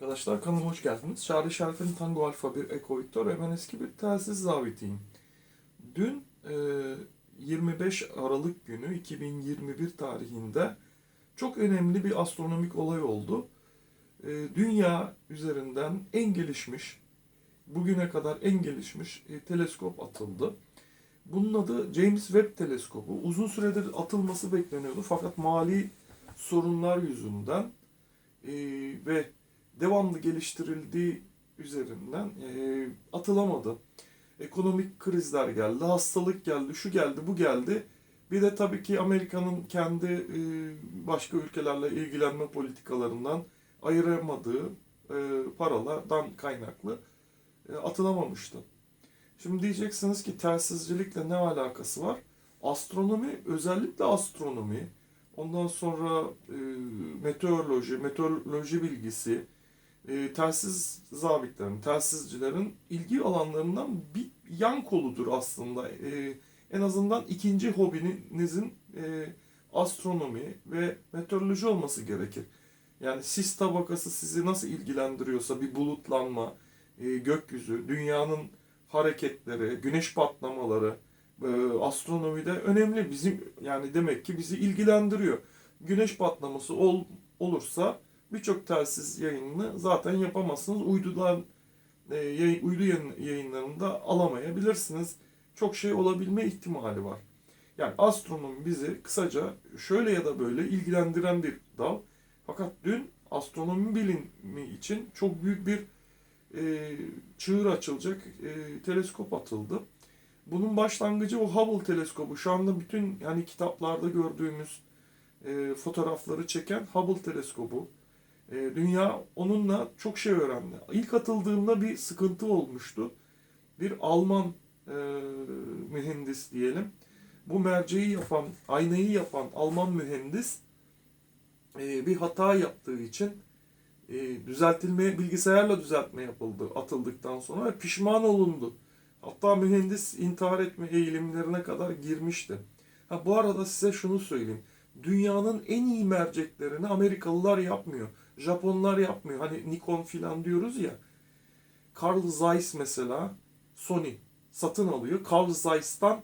Arkadaşlar kanalıma hoş geldiniz. Charlie Shelton Tango Alfa 1 Eco Victor ve ben eski bir telsiz zabitiyim. Dün e, 25 Aralık günü 2021 tarihinde çok önemli bir astronomik olay oldu. E, dünya üzerinden en gelişmiş, bugüne kadar en gelişmiş e, teleskop atıldı. Bunun adı James Webb Teleskobu. Uzun süredir atılması bekleniyordu fakat mali sorunlar yüzünden e, ve devamlı geliştirildiği üzerinden e, atılamadı. Ekonomik krizler geldi, hastalık geldi, şu geldi, bu geldi. Bir de tabii ki Amerika'nın kendi e, başka ülkelerle ilgilenme politikalarından ayıramadığı e, paralardan kaynaklı e, atılamamıştı. Şimdi diyeceksiniz ki telsizcilikle ne alakası var? Astronomi, özellikle astronomi, ondan sonra e, meteoroloji, meteoroloji bilgisi, e, telsiz zabitlerin, telsizcilerin ilgi alanlarından bir yan koludur aslında. E, en azından ikinci hobinizin e, astronomi ve meteoroloji olması gerekir. Yani sis tabakası sizi nasıl ilgilendiriyorsa bir bulutlanma, e, gökyüzü, dünyanın hareketleri, güneş patlamaları, e, astronomide önemli. Bizim yani demek ki bizi ilgilendiriyor. Güneş patlaması ol, olursa birçok telsiz yayınını zaten yapamazsınız. Uydudan e, yayın, uydu yayın, yayınlarında alamayabilirsiniz. Çok şey olabilme ihtimali var. Yani astronomi bizi kısaca şöyle ya da böyle ilgilendiren bir dal. Fakat dün astronomi bilimi için çok büyük bir e, çığır açılacak e, teleskop atıldı. Bunun başlangıcı o Hubble teleskobu. Şu anda bütün yani kitaplarda gördüğümüz e, fotoğrafları çeken Hubble teleskobu. E, dünya onunla çok şey öğrendi. İlk atıldığında bir sıkıntı olmuştu. Bir Alman e, mühendis diyelim. Bu merceği yapan, aynayı yapan Alman mühendis e, bir hata yaptığı için e, düzeltilmeye, bilgisayarla düzeltme yapıldı atıldıktan sonra ve pişman olundu. Hatta mühendis intihar etme eğilimlerine kadar girmişti. Ha, bu arada size şunu söyleyeyim. Dünyanın en iyi merceklerini Amerikalılar yapmıyor. Japonlar yapmıyor. Hani Nikon filan diyoruz ya. Carl Zeiss mesela Sony satın alıyor. Carl Zeiss'tan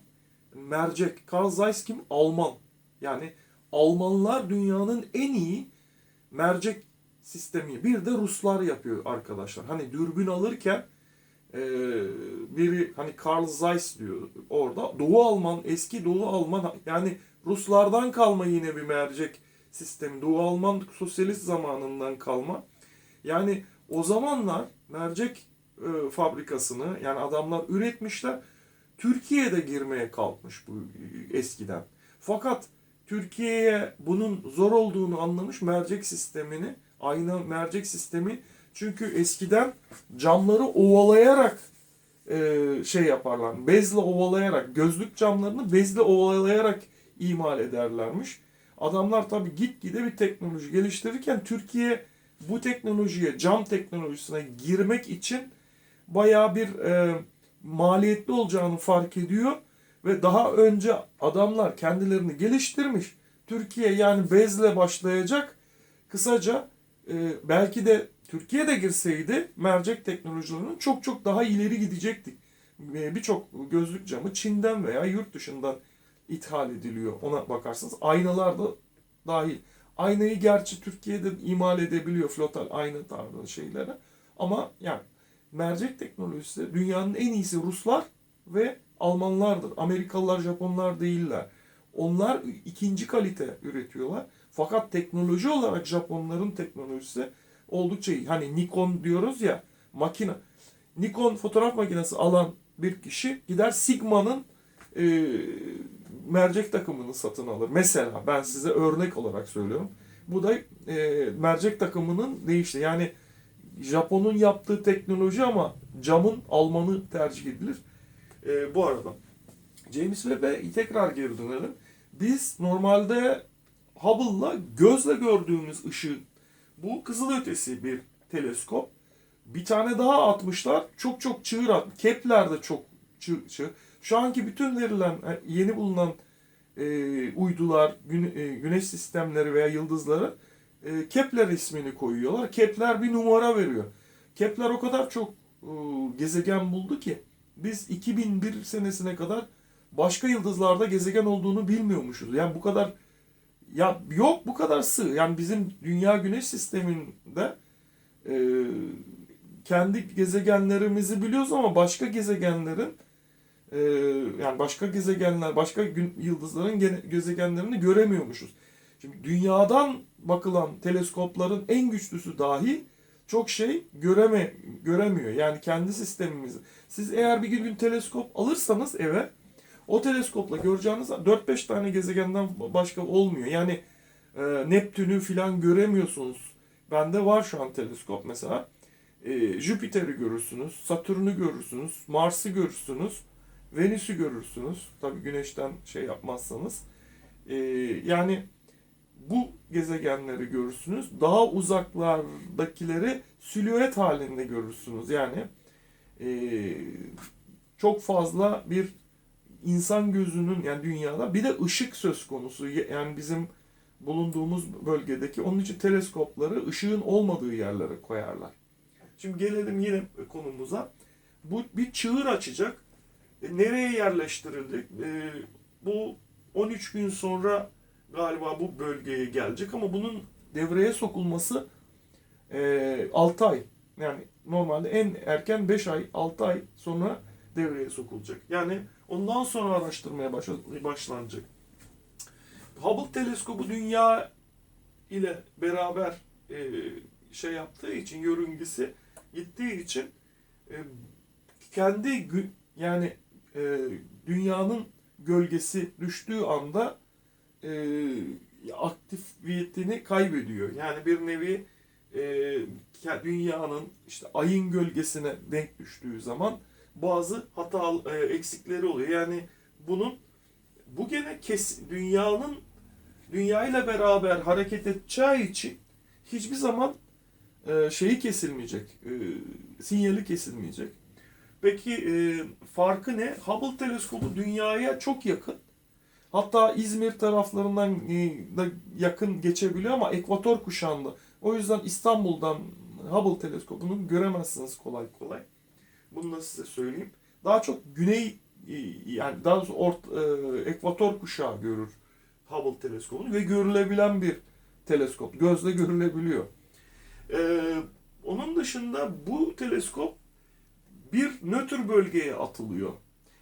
mercek. Carl Zeiss kim? Alman. Yani Almanlar dünyanın en iyi mercek sistemi. Bir de Ruslar yapıyor arkadaşlar. Hani dürbün alırken e, biri hani Carl Zeiss diyor orada. Doğu Alman, eski Doğu Alman yani Ruslardan kalma yine bir mercek sistemi. Doğu Alman sosyalist zamanından kalma. Yani o zamanlar mercek e, fabrikasını yani adamlar üretmişler. Türkiye'de girmeye kalkmış bu e, eskiden. Fakat Türkiye'ye bunun zor olduğunu anlamış mercek sistemini, ayna mercek sistemi. Çünkü eskiden camları ovalayarak e, şey yaparlar. Bezle ovalayarak, gözlük camlarını bezle ovalayarak imal ederlermiş. Adamlar tabi gitgide bir teknoloji geliştirirken Türkiye bu teknolojiye, cam teknolojisine girmek için bayağı bir e, maliyetli olacağını fark ediyor ve daha önce adamlar kendilerini geliştirmiş. Türkiye yani bezle başlayacak. Kısaca e, belki de Türkiye'de girseydi mercek teknolojilerinin çok çok daha ileri gidecektik. E, Birçok gözlük camı Çin'den veya yurt dışından ithal ediliyor. Ona bakarsanız aynalar da dahil. Aynayı gerçi Türkiye'de imal edebiliyor flotal ayna tarzı şeyleri. Ama yani mercek teknolojisi dünyanın en iyisi Ruslar ve Almanlardır. Amerikalılar, Japonlar değiller. Onlar ikinci kalite üretiyorlar. Fakat teknoloji olarak Japonların teknolojisi oldukça iyi. Hani Nikon diyoruz ya makine. Nikon fotoğraf makinesi alan bir kişi gider Sigma'nın e, mercek takımını satın alır. Mesela ben size örnek olarak söylüyorum. Bu da e, mercek takımının değişti. Yani Japon'un yaptığı teknoloji ama camın Almanı tercih edilir. E, bu arada James Webb'e tekrar geri dönelim. Biz normalde Hubble'la gözle gördüğümüz ışığı bu kızılötesi bir teleskop. Bir tane daha atmışlar. Çok çok çığır at. Kepler de çok çığır. çığır. Şu anki bütün verilen e, yeni bulunan e, uydular, güne, e, güneş sistemleri veya yıldızları e, Kepler ismini koyuyorlar. Kepler bir numara veriyor. Kepler o kadar çok e, gezegen buldu ki biz 2001 senesine kadar başka yıldızlarda gezegen olduğunu bilmiyormuşuz. Yani bu kadar ya yok bu kadar sığ. Yani bizim Dünya Güneş sisteminde e, kendi gezegenlerimizi biliyoruz ama başka gezegenlerin e, yani başka gezegenler, başka gün, yıldızların gezegenlerini göremiyormuşuz. Şimdi dünyadan bakılan teleskopların en güçlüsü dahi çok şey göreme göremiyor. Yani kendi sistemimizi. Siz eğer bir gün teleskop alırsanız eve o teleskopla göreceğiniz 4-5 tane gezegenden başka olmuyor. Yani e, Neptün'ü filan göremiyorsunuz. Bende var şu an teleskop mesela. E, Jüpiter'i görürsünüz, Satürn'ü görürsünüz, Mars'ı görürsünüz, Venüs'ü görürsünüz. Tabii Güneş'ten şey yapmazsanız. E, yani bu gezegenleri görürsünüz. Daha uzaklardakileri silüet halinde görürsünüz. Yani e, çok fazla bir insan gözünün yani dünyada bir de ışık söz konusu. Yani bizim bulunduğumuz bölgedeki onun için teleskopları ışığın olmadığı yerlere koyarlar. Şimdi gelelim yine konumuza. Bu bir çığır açacak. E, nereye yerleştirildik? E, bu 13 gün sonra galiba bu bölgeye gelecek ama bunun devreye sokulması e, 6 ay. Yani normalde en erken 5 ay, 6 ay sonra devreye sokulacak. Yani ondan sonra araştırmaya başla- başlanacak. Hubble teleskobu dünya ile beraber e, şey yaptığı için yörüngesi gittiği için e, kendi yani e, dünyanın gölgesi düştüğü anda e, aktifiyetini kaybediyor. Yani bir nevi e, dünyanın işte ayın gölgesine denk düştüğü zaman bazı hata e, eksikleri oluyor. Yani bunun bu gene kes dünyanın dünya ile beraber hareket edeceği için hiçbir zaman e, şeyi kesilmeyecek. E, sinyali kesilmeyecek. Peki e, farkı ne? Hubble teleskobu dünyaya çok yakın. Hatta İzmir taraflarından e, da yakın geçebiliyor ama ekvator kuşağında. O yüzden İstanbul'dan Hubble teleskobunu göremezsiniz kolay kolay. Bunu da size söyleyeyim. Daha çok güney e, yani daha doğrusu ort, e, ekvator kuşağı görür Hubble teleskobunu ve görülebilen bir teleskop. Gözle görülebiliyor. E, onun dışında bu teleskop bir nötr bölgeye atılıyor.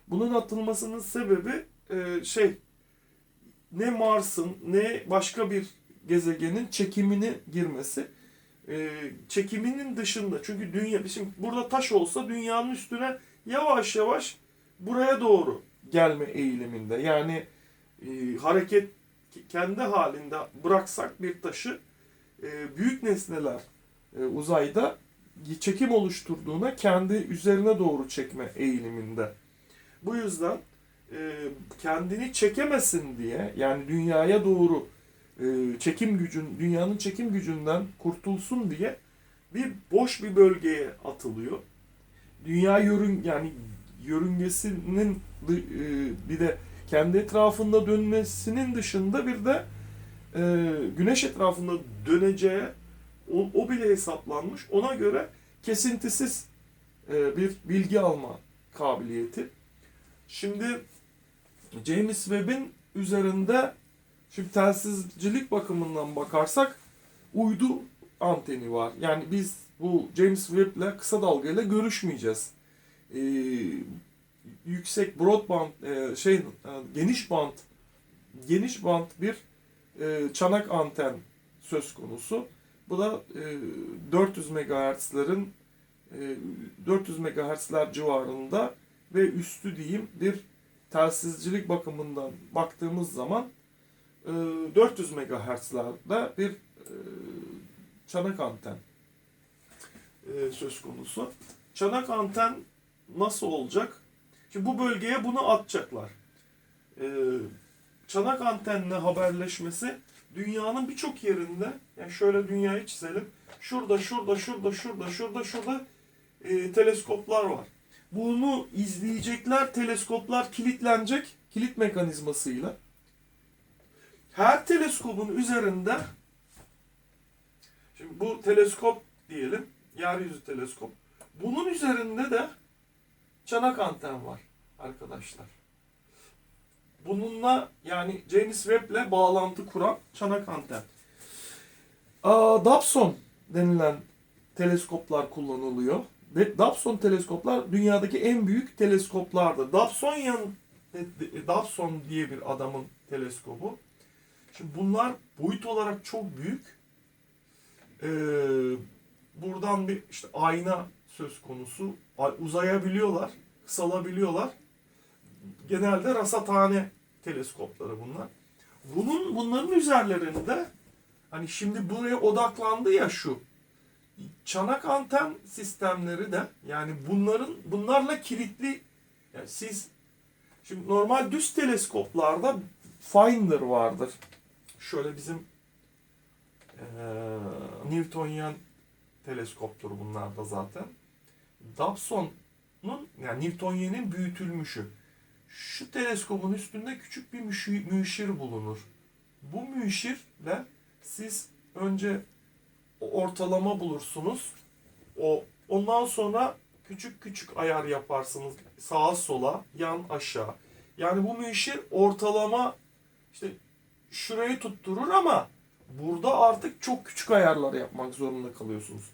Bunun atılmasının sebebi e, şey ne Mars'ın ne başka bir gezegenin çekimini girmesi. E, çekiminin dışında çünkü dünya şimdi burada taş olsa dünyanın üstüne yavaş yavaş buraya doğru gelme eğiliminde. Yani e, hareket kendi halinde bıraksak bir taşı e, büyük nesneler e, uzayda çekim oluşturduğuna kendi üzerine doğru çekme eğiliminde. Bu yüzden e, kendini çekemesin diye yani dünyaya doğru e, çekim gücün dünyanın çekim gücünden kurtulsun diye bir boş bir bölgeye atılıyor. Dünya yörün yani yörüngesinin e, bir de kendi etrafında dönmesinin dışında bir de e, güneş etrafında döneceği o, o bile hesaplanmış. Ona göre kesintisiz e, bir bilgi alma kabiliyeti. Şimdi James Webb'in üzerinde şimdi telsizcilik bakımından bakarsak uydu anteni var. Yani biz bu James Webb'le kısa dalgayla görüşmeyeceğiz. Ee, yüksek broadband e, şey e, geniş band geniş band bir e, çanak anten söz konusu. Bu da e, 400 MHz'lerin e, 400 MHz'ler civarında ve üstü diyeyim bir telsizcilik bakımından baktığımız zaman e, 400 MHz'lerde bir e, çanak anten e, söz konusu. Çanak anten nasıl olacak? Şimdi bu bölgeye bunu atacaklar. E, çanak antenle haberleşmesi dünyanın birçok yerinde yani şöyle dünyayı çizelim. Şurada, şurada, şurada, şurada, şurada, şurada e, teleskoplar var. Bunu izleyecekler teleskoplar kilitlenecek kilit mekanizmasıyla. Her teleskopun üzerinde Şimdi bu teleskop diyelim. Yeryüzü teleskop. Bunun üzerinde de çanak anten var arkadaşlar. Bununla yani James Webb'le bağlantı kuran çanak anten. Aa, Dobson denilen teleskoplar kullanılıyor. Dobson teleskoplar dünyadaki en büyük teleskoplardı. Dobsonian Dobson diye bir adamın teleskobu. Şimdi bunlar boyut olarak çok büyük. Ee, buradan bir işte ayna söz konusu. Ay- Uzayabiliyorlar, kısalabiliyorlar. Genelde rasathane teleskopları bunlar. Bunun bunların üzerlerinde hani şimdi buraya odaklandı ya şu çanak anten sistemleri de yani bunların bunlarla kilitli yani siz şimdi normal düz teleskoplarda finder vardır. Şöyle bizim eee Newtonian teleskoptur bunlar da zaten. Dobson'un yani Newtonian'in büyütülmüşü. Şu teleskopun üstünde küçük bir müşi- müşir bulunur. Bu müşirle siz önce ortalama bulursunuz. O ondan sonra küçük küçük ayar yaparsınız sağa sola, yan aşağı. Yani bu müşir ortalama işte şurayı tutturur ama burada artık çok küçük ayarlar yapmak zorunda kalıyorsunuz.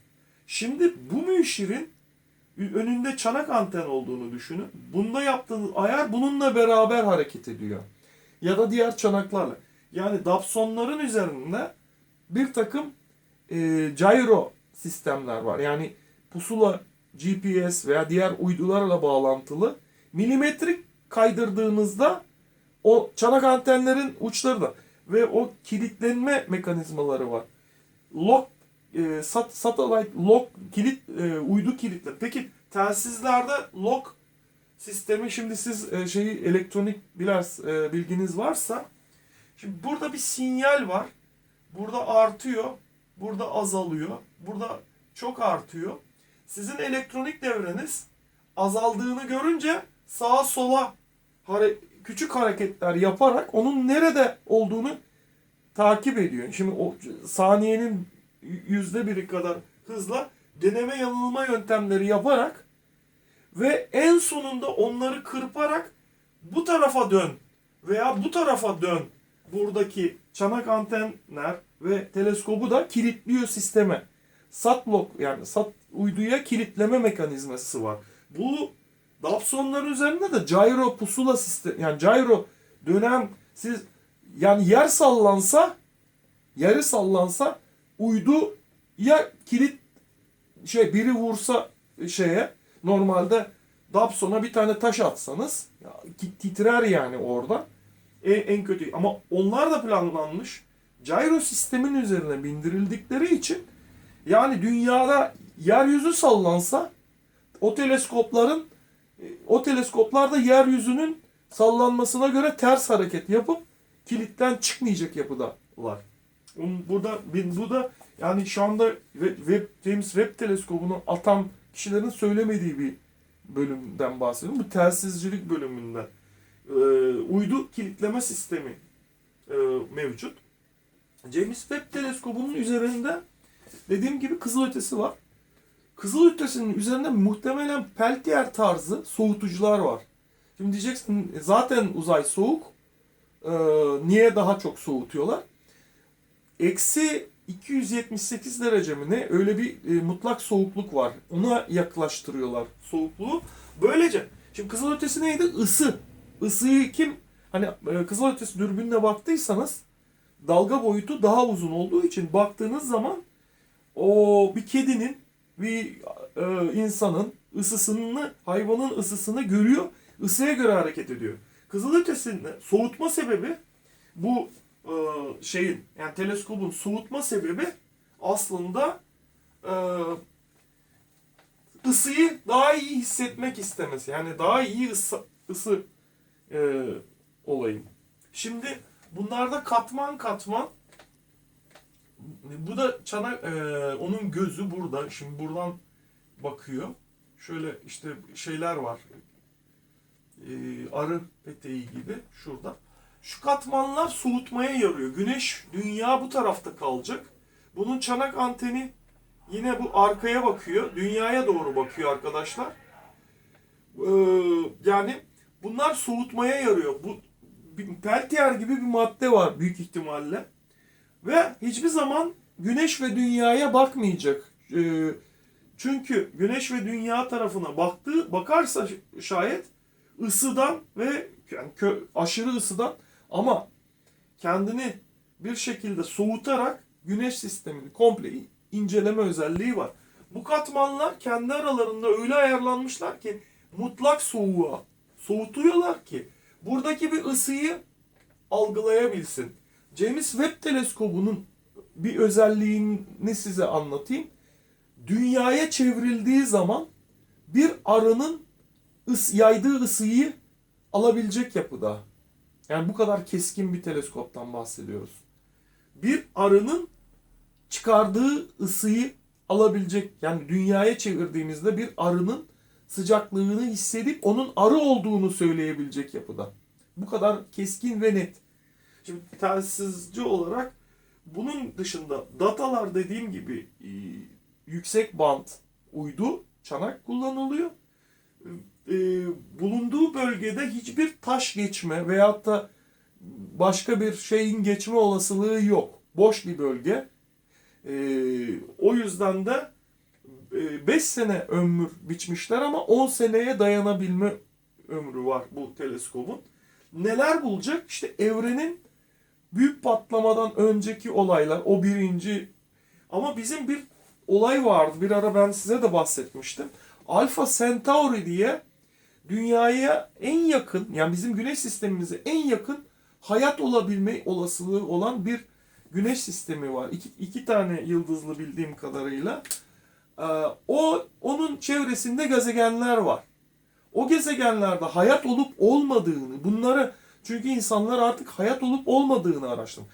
Şimdi bu müşirin önünde çanak anten olduğunu düşünün. Bunda yaptığınız ayar bununla beraber hareket ediyor. Ya da diğer çanaklarla. Yani Dobson'ların üzerinde bir takım e, gyro sistemler var. Yani pusula, GPS veya diğer uydularla bağlantılı milimetrik kaydırdığınızda o çanak antenlerin uçları da ve o kilitlenme mekanizmaları var. Lock e, sat, satellite lock kilit e, uydu kilitler. Peki telsizlerde lock sistemi şimdi siz e, şeyi elektronik biraz e, bilginiz varsa şimdi burada bir sinyal var. Burada artıyor, burada azalıyor, burada çok artıyor. Sizin elektronik devreniz azaldığını görünce sağa sola hare- küçük hareketler yaparak onun nerede olduğunu takip ediyor. Şimdi o saniyenin yüzde biri kadar hızla deneme yanılma yöntemleri yaparak ve en sonunda onları kırparak bu tarafa dön veya bu tarafa dön buradaki çanak antenler ve teleskobu da kilitliyor sisteme. Sat lock yani sat uyduya kilitleme mekanizması var. Bu Dobson'ların üzerinde de gyro pusula sistem yani gyro dönem siz yani yer sallansa yarı sallansa uydu ya kilit şey biri vursa şeye normalde Dobson'a bir tane taş atsanız ya, titrer yani orada. En, en kötü ama onlar da planlanmış. Gyro sistemin üzerine bindirildikleri için yani dünyada yeryüzü sallansa o teleskopların o teleskoplar da yeryüzünün sallanmasına göre ters hareket yapıp kilitten çıkmayacak yapıdalar. Onun- Burada bu da yani şu anda Web, Web- James Webb teleskobunu atan kişilerin söylemediği bir bölümden bahsediyorum. Bu telsizcilik bölümünden. Ee, uydu kilitleme sistemi e, mevcut. James Webb teleskobunun üzerinde dediğim gibi kızılötesi var. Kızılötesinin üzerinde muhtemelen Peltier tarzı soğutucular var. Şimdi diyeceksin zaten uzay soğuk. Ee, niye daha çok soğutuyorlar? Eksi 278 derece mi ne? Öyle bir e, mutlak soğukluk var. Ona yaklaştırıyorlar soğukluğu. Böylece şimdi kızılötesi neydi? Isı. Isıyı kim hani e, kızılötesi dürbünle baktıysanız dalga boyutu daha uzun olduğu için baktığınız zaman o bir kedinin bir e, insanın ısısını hayvanın ısısını görüyor. Isıya göre hareket ediyor. Kızılötesinin soğutma sebebi bu şeyin yani teleskobun soğutma sebebi aslında e, ısıyı daha iyi hissetmek istemesi. Yani daha iyi ısı, ısı e, olayı. Şimdi bunlarda katman katman bu da çana e, onun gözü burada. Şimdi buradan bakıyor. Şöyle işte şeyler var. E, arı peteği gibi şurada. Şu katmanlar soğutmaya yarıyor. Güneş, dünya bu tarafta kalacak. Bunun çanak anteni yine bu arkaya bakıyor. Dünyaya doğru bakıyor arkadaşlar. Ee, yani bunlar soğutmaya yarıyor. Bu peltiyer gibi bir madde var büyük ihtimalle. Ve hiçbir zaman güneş ve dünyaya bakmayacak. Ee, çünkü güneş ve dünya tarafına baktığı bakarsa şayet ısıdan ve yani kö- aşırı ısıdan ama kendini bir şekilde soğutarak güneş sistemini komple inceleme özelliği var. Bu katmanlar kendi aralarında öyle ayarlanmışlar ki mutlak soğuğa soğutuyorlar ki buradaki bir ısıyı algılayabilsin. James Webb teleskobunun bir özelliğini size anlatayım. Dünyaya çevrildiği zaman bir arının ıs, yaydığı ısıyı alabilecek yapıda. Yani bu kadar keskin bir teleskoptan bahsediyoruz. Bir arının çıkardığı ısıyı alabilecek yani dünyaya çevirdiğimizde bir arının sıcaklığını hissedip onun arı olduğunu söyleyebilecek yapıda. Bu kadar keskin ve net. Şimdi telsizci olarak bunun dışında datalar dediğim gibi e, yüksek band uydu çanak kullanılıyor. E, bulunduğu bölgede hiçbir taş geçme veyahut da başka bir şeyin geçme olasılığı yok. Boş bir bölge. E, o yüzden de 5 sene ömür biçmişler ama 10 seneye dayanabilme ömrü var bu teleskobun. Neler bulacak? İşte evrenin büyük patlamadan önceki olaylar o birinci ama bizim bir olay vardı. Bir ara ben size de bahsetmiştim. Alpha Centauri diye dünyaya en yakın yani bizim güneş sistemimize en yakın hayat olabilme olasılığı olan bir güneş sistemi var. İki, iki tane yıldızlı bildiğim kadarıyla. Ee, o onun çevresinde gezegenler var. O gezegenlerde hayat olup olmadığını, bunları çünkü insanlar artık hayat olup olmadığını araştırdı.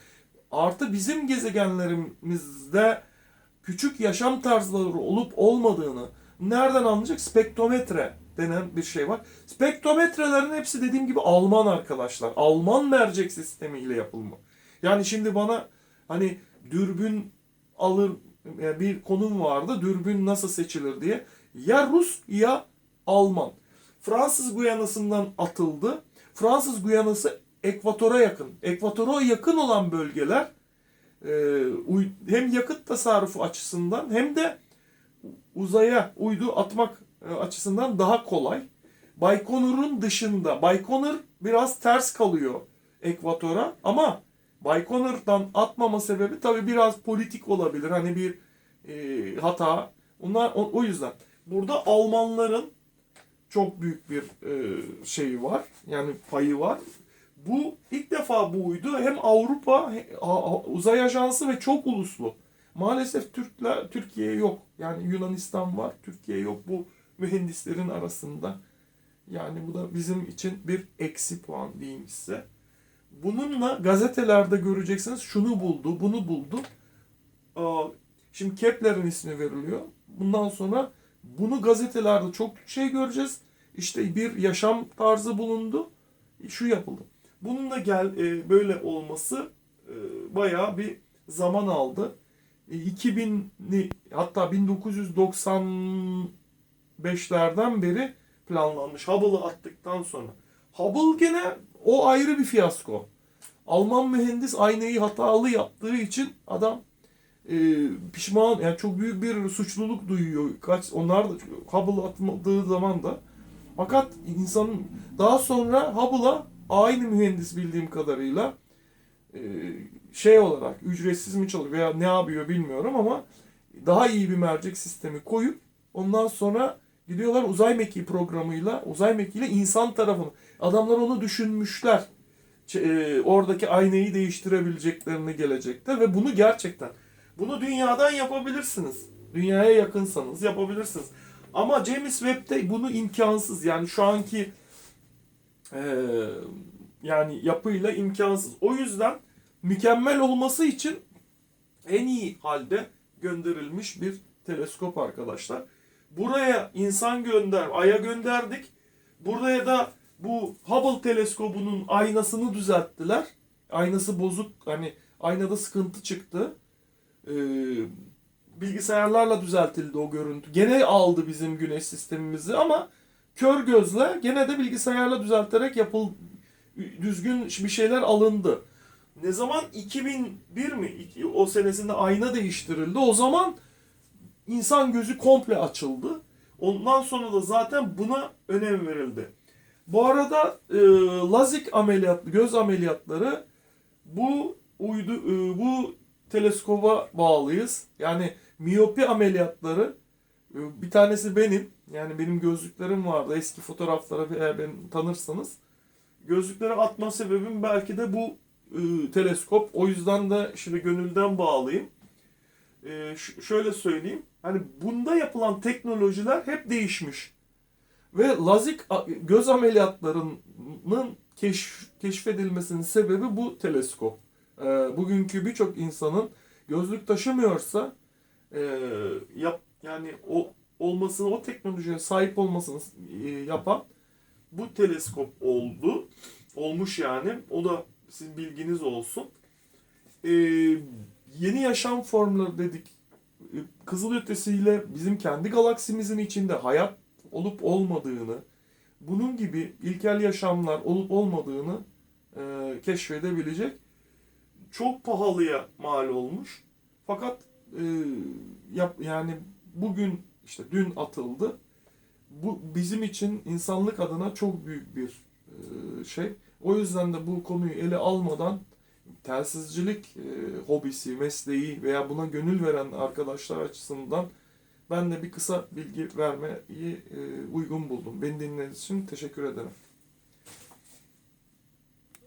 Artı bizim gezegenlerimizde küçük yaşam tarzları olup olmadığını nereden anlayacak? Spektrometre denen bir şey var. Spektrometrelerin hepsi dediğim gibi Alman arkadaşlar. Alman mercek sistemiyle yapılma. Yani şimdi bana hani dürbün alır yani bir konum vardı. Dürbün nasıl seçilir diye. Ya Rus ya Alman. Fransız Guyana'sından atıldı. Fransız Guyana'sı ekvatora yakın. Ekvatora yakın olan bölgeler e, hem yakıt tasarrufu açısından hem de uzaya uydu atmak e, açısından daha kolay. Baykonur'un dışında, Baykonur biraz ters kalıyor ekvatora ama Baykonur'dan atmama sebebi tabi biraz politik olabilir. Hani bir e, hata. Onlar o, o yüzden. Burada Almanların çok büyük bir e, şeyi var. Yani payı var. Bu ilk defa bu hem Avrupa uzay ajansı ve çok uluslu. Maalesef Türkler Türkiye yok. Yani Yunanistan var, Türkiye yok. Bu mühendislerin arasında. Yani bu da bizim için bir eksi puan diyeyim size. Bununla gazetelerde göreceksiniz şunu buldu, bunu buldu. Şimdi Kepler'in ismi veriliyor. Bundan sonra bunu gazetelerde çok şey göreceğiz. İşte bir yaşam tarzı bulundu. Şu yapıldı. Bunun da gel e, böyle olması e, bayağı bir zaman aldı. E, 2000'li hatta 1995'lerden beri planlanmış. Hubble'ı attıktan sonra. Hubble gene o ayrı bir fiyasko. Alman mühendis aynayı hatalı yaptığı için adam e, pişman yani çok büyük bir suçluluk duyuyor. Kaç onlar da Hubble atmadığı zaman da fakat insanın daha sonra Hubble'a aynı mühendis bildiğim kadarıyla e, şey olarak ücretsiz mi çalışıyor veya ne yapıyor bilmiyorum ama daha iyi bir mercek sistemi koyup ondan sonra gidiyorlar uzay mekiği programıyla uzay mekiğiyle insan tarafını adamlar onu düşünmüşler. E, oradaki aynayı değiştirebileceklerini gelecekte ve bunu gerçekten bunu dünyadan yapabilirsiniz. Dünyaya yakınsanız yapabilirsiniz. Ama James Webb'de bunu imkansız. Yani şu anki e, yani yapıyla imkansız. O yüzden mükemmel olması için en iyi halde gönderilmiş bir teleskop arkadaşlar. Buraya insan gönder, Ay'a gönderdik. Buraya da bu Hubble teleskobunun aynasını düzelttiler. Aynası bozuk, hani aynada sıkıntı çıktı. e, bilgisayarlarla düzeltildi o görüntü. Gene aldı bizim güneş sistemimizi ama kör gözle gene de bilgisayarla düzelterek yapıl düzgün bir şeyler alındı. Ne zaman 2001 mi o senesinde ayna değiştirildi. O zaman insan gözü komple açıldı. Ondan sonra da zaten buna önem verildi. Bu arada e, lazik ameliyat, göz ameliyatları bu uydu e, bu teleskoba bağlıyız. Yani miyopi ameliyatları e, bir tanesi benim. Yani benim gözlüklerim vardı. Eski fotoğraflara eğer beni tanırsanız. Gözlükleri atma sebebim belki de bu e, teleskop. O yüzden de şimdi gönülden bağlıyım. E, şöyle söyleyeyim. Hani bunda yapılan teknolojiler hep değişmiş. Ve lazik göz ameliyatlarının keşf, keşfedilmesinin sebebi bu teleskop. E, bugünkü birçok insanın gözlük taşımıyorsa e, yap yani o olmasını o teknolojiye sahip olmasını e, yapan bu teleskop oldu. Olmuş yani. O da sizin bilginiz olsun. E, yeni yaşam formları dedik. E, Kızılötesi'yle bizim kendi galaksimizin içinde hayat olup olmadığını, bunun gibi ilkel yaşamlar olup olmadığını e, keşfedebilecek çok pahalıya mal olmuş. Fakat e, yap yani bugün işte dün atıldı. Bu bizim için insanlık adına çok büyük bir e, şey. O yüzden de bu konuyu ele almadan telsizcilik e, hobisi, mesleği veya buna gönül veren arkadaşlar açısından ben de bir kısa bilgi vermeyi e, uygun buldum. Beni dinlediğiniz için teşekkür ederim.